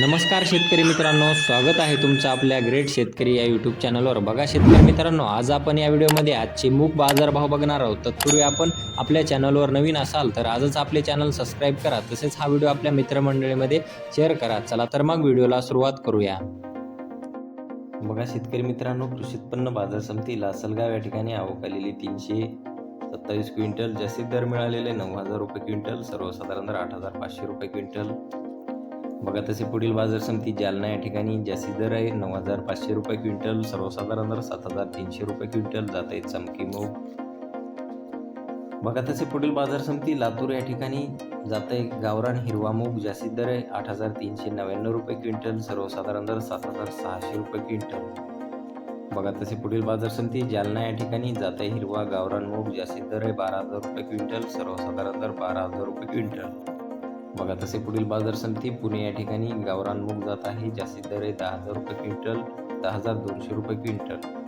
नमस्कार शेतकरी मित्रांनो स्वागत आहे तुमचं आपल्या ग्रेट शेतकरी या यूट्यूब चॅनलवर बघा शेतकरी मित्रांनो आज आपण या व्हिडिओमध्ये आजचे मूग बाजारभाव बघणार आहोत. तत्पूर्वी आपण आपल्या चॅनलवर नवीन असाल तर आजच आपले चॅनल सबस्क्राईब करा. तसेच हा व्हिडिओ आपल्या मित्रमंडळीमध्ये शेअर करा. चला तर मग व्हिडिओला सुरुवात करूया. बघा शेतकरी मित्रांनो कृषी उत्पन्न बाजार समिती लासलगाव या ठिकाणी आवक आलेली तीनशे सत्तावीस क्विंटल जास्तीत दर मिळालेले नऊ हजार रुपये क्विंटल सर्वसाधारण दर आठ हजार पाचशे रुपये क्विंटल. बघा तसे पुढील बाजार समिती जालना या ठिकाणी जास्ती दर आहे नऊ हजार पाचशे रुपये क्विंटल सर्वसाधारण दर सात हजार तीनशे रुपये क्विंटल जात आहे चमकी मूग. बघा तसे पुढील बाजार समिती लातूर या ठिकाणी जात आहे गावरान हिरवा मूग जास्ती दर आहे आठ हजार तीनशे नव्याण्णव रुपये क्विंटल सर्वसाधारण दर सात हजार सहाशे रुपये क्विंटल. बघा तसे पुढील बाजार समिती जालना या ठिकाणी जात आहे हिरवा गावरान मूग जास्ती दर आहे बारा हजार रुपये क्विंटल सर्वसाधारण दर बारा हजार रुपये क्विंटल. बघा तसे पुढील बाजार समिती पुणे या ठिकाणी गावरान मूग जात आहे जास्तीत दर आहे दहा हजार रुपये क्विंटल दहा हजार दोनशे रुपये क्विंटल.